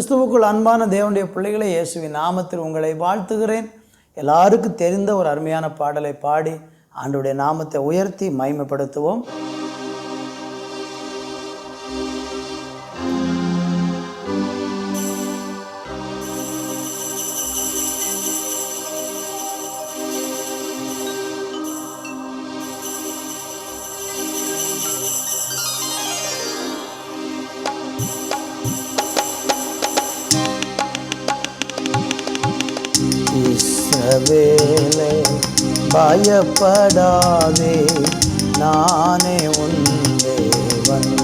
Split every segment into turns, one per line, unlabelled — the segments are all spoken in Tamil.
கிறிஸ்துவுக்குள் அன்பான தேவனுடைய பிள்ளைகளை இயேசுவின் நாமத்தில் உங்களை வாழ்த்துகிறேன். எல்லாருக்கும் தெரிந்த ஒரு அருமையான பாடலை பாடி ஆண்டுடைய நாமத்தை உயர்த்தி மைமைப்படுத்துவோம் வேலை. பயப்படாதே நானே உன் தேவன்.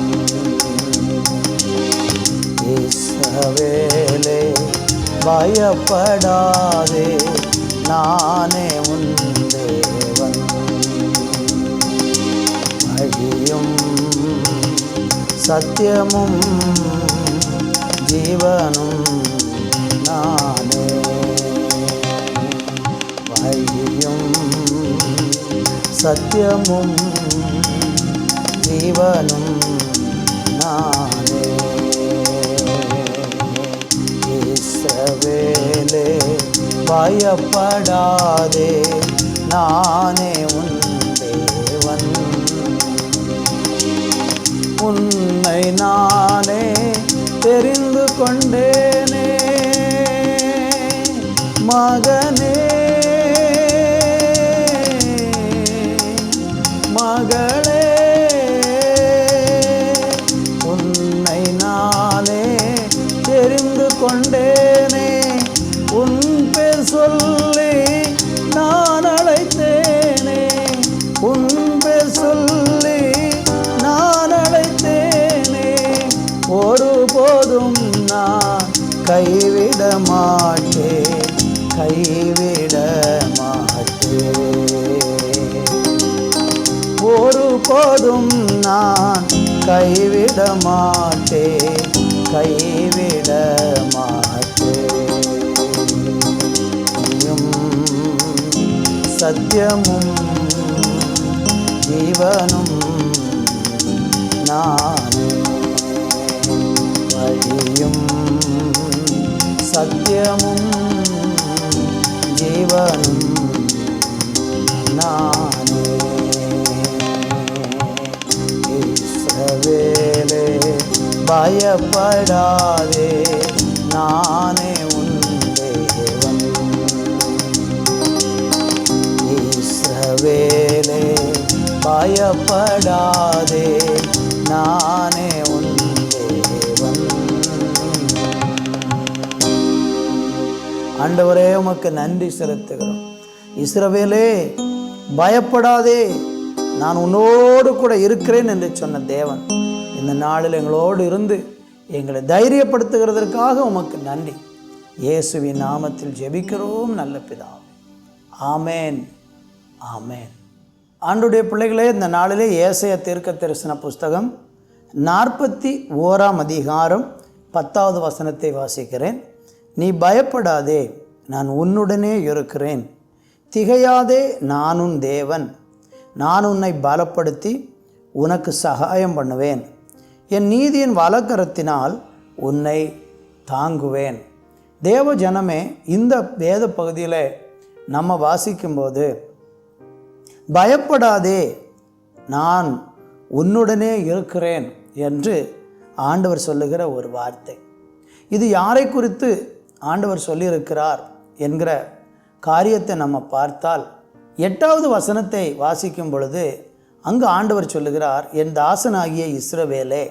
இஸ்ரவேலே பயப்படாதே நானே உன் தேவன். வழியும் சத்தியமும் ஜீவனும் நானே வழியும் சத்தியமும் ஜீவனும் நானே. இஸ்ரவேலே பயப்படாதே நானே உன் தேவன். உன்னை நானே தெரிந்து கொண்டேனே. மகனே கைவிட மாட்டேன் கைவிட மாட்டேன் ஒருபோதும் நான் கைவிட மாட்டேன் கைவிட மாட்டேன் நீயும் சத்தியமும் ஜீவனும் நானே பயப்படாதே நானே உன் தேவன். இஸ்ரவேலே பயப்படாதே நானே உன் தேவன். ஆண்டவரே உமக்கு நன்றி செலுத்துகிறோம். இஸ்ரவேலே பயப்படாதே நான் உன்னோடு கூட இருக்கிறேன் என்று சொன்ன தேவன். இந்த நாளில் எங்களோடு இருந்து எங்களை தைரியப்படுத்துகிறதற்காக உமக்கு நன்றி. இயேசுவின் நாமத்தில் ஜெபிக்கிறோம் நல்ல பிதாவே. ஆமேன். ஆமேன். ஆண்டுடைய பிள்ளைகளே இந்த நாளிலே ஏசைய தீர்க்க தரிசன புஸ்தகம் நாற்பத்தி ஓராம் அதிகாரம் பத்தாவது வசனத்தை வாசிக்கிறேன். நீ பயப்படாதே நான் உன்னுடனே இருக்கிறேன். திகையாதே நான் உன் தேவன். நான் உன்னை பலப்படுத்தி உனக்கு சகாயம் பண்ணுவேன். என் நீதியின் வழக்கரத்தினால் உன்னை தாங்குவேன். தேவ ஜனமே இந்த வேத பகுதியில் நம்ம வாசிக்கும்போது பயப்படாதே நான் உன்னுடனே இருக்கிறேன் என்று ஆண்டவர் சொல்லுகிற ஒரு வார்த்தை. இது யாரை குறித்து ஆண்டவர் சொல்லியிருக்கிறார் என்கிற காரியத்தை நம்ம பார்த்தால் எட்டாவது வசனத்தை வாசிக்கும் பொழுது அங்கு ஆண்டவர் சொல்லுகிறார் என் தாசனாகிய இஸ்ரவேலே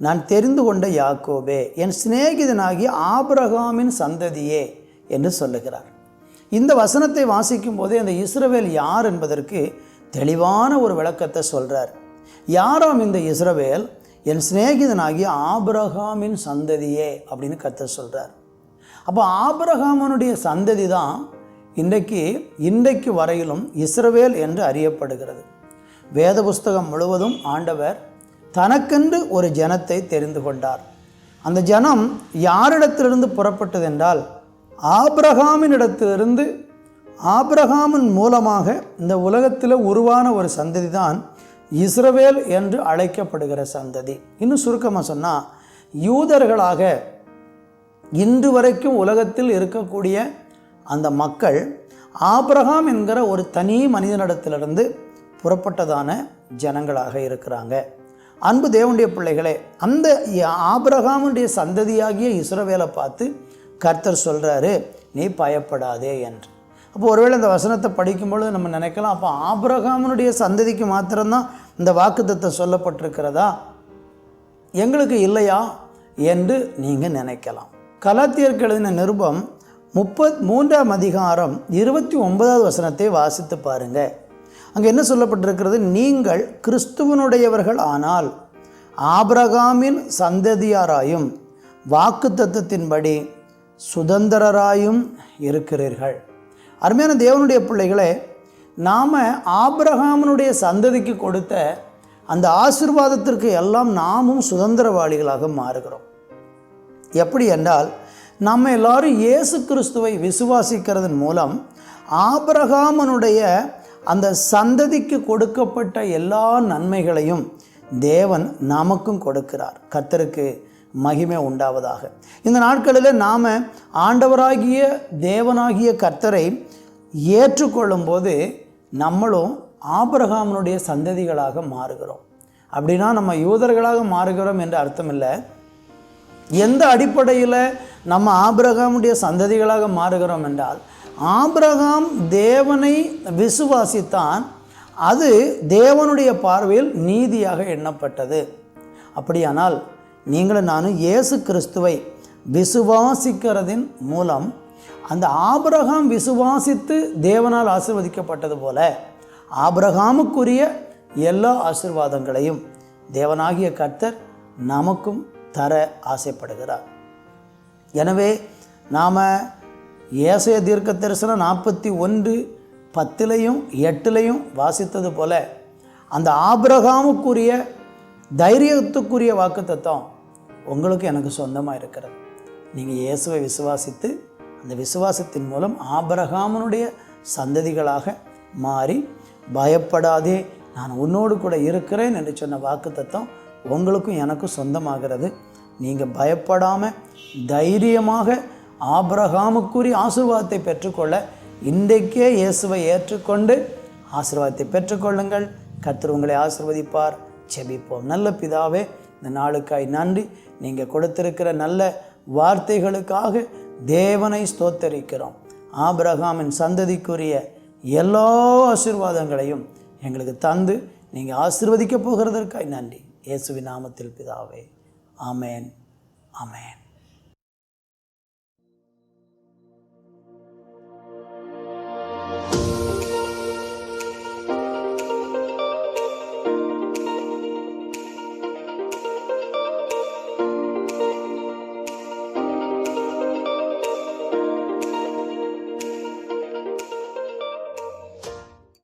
நான் தெரிந்து கொண்ட யாக்கோபே என் சிநேகிதனாகிய ஆபிரகாமின் சந்ததியே என்று சொல்லுகிறார். இந்த வசனத்தை வாசிக்கும் போதே அந்த இஸ்ரவேல் யார் என்பதற்கு தெளிவான ஒரு விளக்கத்தை சொல்கிறார் யாராம் இந்த இஸ்ரவேல்? என் சிநேகிதனாகிய ஆபிரகாமின் சந்ததியே அப்படின்னு கத்த சொல்கிறார் அப்போ ஆபிரகாமனுடைய சந்ததி தான் இன்றைக்கு இன்றைக்கு வரையிலும் இஸ்ரவேல் என்று அறியப்படுகிறது. வேத புஸ்தகம் முழுவதும் ஆண்டவர் தனக்கென்று ஒரு ஜனத்தை தெரிந்து கொண்டார். அந்த ஜனம் யாரிடத்திலிருந்து புறப்பட்டது என்றால் ஆபிரகாமினிடத்திலிருந்து ஆப்ரஹாமின் மூலமாக இந்த உலகத்தில் உருவான ஒரு சந்ததி தான் இஸ்ரவேல் என்று அழைக்கப்படுகிற சந்ததி. இன்னும் சுருக்கமாக சொன்னால் யூதர்களாக இன்று வரைக்கும் உலகத்தில் இருக்கக்கூடிய அந்த மக்கள் ஆப்ரஹாம் என்கிற ஒரு தனி மனிதனிடத்திலிருந்து புறப்பட்டதான ஜனங்களாக இருக்கிறாங்க. அன்பு தேவனுடைய பிள்ளைகளே அந்த ஆபிரகாமுடைய சந்ததியாகிய இஸ்ரவேலை பார்த்து கர்த்தர் சொல்கிறாரு நீ பயப்படாதே என்று. அப்போ ஒருவேளை இந்த வசனத்தை படிக்கும்பொழுது நம்ம நினைக்கலாம் அப்போ ஆபிரகாமனுடைய சந்ததிக்கு மாத்திரம்தான் இந்த வாக்குத்தத்தை சொல்லப்பட்டிருக்கிறதா? எங்களுக்கு இல்லையா என்று நீங்கள் நினைக்கலாம். கலாத்தியருக்கு எழுதின நிருபம் முப்பத் மூன்றாம் அதிகாரம் இருபத்தி ஒன்பதாவது வசனத்தை வாசித்து பாருங்கள் அங்கே என்ன சொல்லப்பட்டிருக்கிறது? நீங்கள் கிறிஸ்துவனுடையவர்கள் ஆனால் ஆபிரகாமின் சந்ததியாராயும் வாக்கு தத்துவத்தின்படி சுதந்திரராயும் இருக்கிறீர்கள். அருமையான தேவனுடைய பிள்ளைகளே நாம் ஆபிரகாமனுடைய சந்ததிக்கு கொடுத்த அந்த ஆசிர்வாதத்திற்கு எல்லாம் நாமும் சுதந்திரவாளிகளாக மாறுகிறோம். எப்படி என்றால் நம்ம எல்லாரும் இயேசு கிறிஸ்துவை விசுவாசிக்கிறதன் மூலம் ஆபிரகாமனுடைய அந்த சந்ததிக்கு கொடுக்கப்பட்ட எல்லா நன்மைகளையும் தேவன் நமக்கும் கொடுக்கிறார். கத்தருக்கு மகிமை உண்டாவதாக. இந்த நாட்களில் நாம் ஆண்டவராகிய தேவனாகிய கர்த்தரை ஏற்றுக்கொள்ளும்போது நம்மளும் ஆபரகாமனுடைய சந்ததிகளாக மாறுகிறோம். அப்படின்னா நம்ம யூதர்களாக மாறுகிறோம் என்று அர்த்தம் இல்லை எந்த அடிப்படையில் நம்ம ஆபிரகாமுடைய சந்ததிகளாக மாறுகிறோம் என்றால் ஆபிரகாம் தேவனை விசுவாசித்தான். அது தேவனுடைய பார்வையில் நீதியாக எண்ணப்பட்டது. அப்படியானால் நீங்களும் நானும் இயேசு கிறிஸ்துவை விசுவாசிக்கிறதின் மூலம் அந்த ஆபிரகாம் விசுவாசித்து தேவனால் ஆசிர்வதிக்கப்பட்டது போல ஆபிரகாமுக்குரிய எல்லா ஆசிர்வாதங்களையும் தேவனாகிய கர்த்தர் நமக்கும் தர ஆசைப்படுகிறார். எனவே நாம் ஏசைய தீர்க்க தரிசனம் நாற்பத்தி ஒன்று பத்திலையும் எட்டுலையும் வாசித்தது போல அந்த ஆபிரகாமுக்குரிய தைரியத்துக்குரிய வாக்குத்தத்தம் உங்களுக்கு எனக்கு சொந்தமாக இருக்கிறது. நீங்கள் இயேசுவை விசுவாசித்து அந்த விசுவாசத்தின் மூலம் ஆபரகாமனுடைய சந்ததிகளாக மாறி பயப்படாதே நான் உன்னோடு கூட இருக்கிறேன் என்று சொன்ன வாக்குத்தத்தம் உங்களுக்கும் எனக்கும் சொந்தமாகிறது. நீங்கள் பயப்படாமல் தைரியமாக ஆபிரகாமுக்குரிய ஆசிர்வாதத்தை பெற்றுக்கொள்ள இன்றைக்கே இயேசுவை ஏற்றுக்கொண்டு ஆசீர்வாதத்தை பெற்றுக்கொள்ளுங்கள். கர்த்தர் உங்களை ஆசிர்வதிப்பார். செபிப்போம் நல்ல பிதாவே இந்த நாளுக்காய் நன்றி. நீங்கள் கொடுத்திருக்கிற நல்ல வார்த்தைகளுக்காக தேவனை ஸ்தோத்தரிக்கிறோம். ஆபிரகாமின் சந்ததிக்குரிய எல்லா ஆசீர்வாதங்களையும் எங்களுக்கு தந்து நீங்கள் ஆசீர்வதிக்க போகிறதற்காய் நன்றி. இயேசுவின் நாமத்தில் பிதாவே. ஆமேன். ஆமேன்.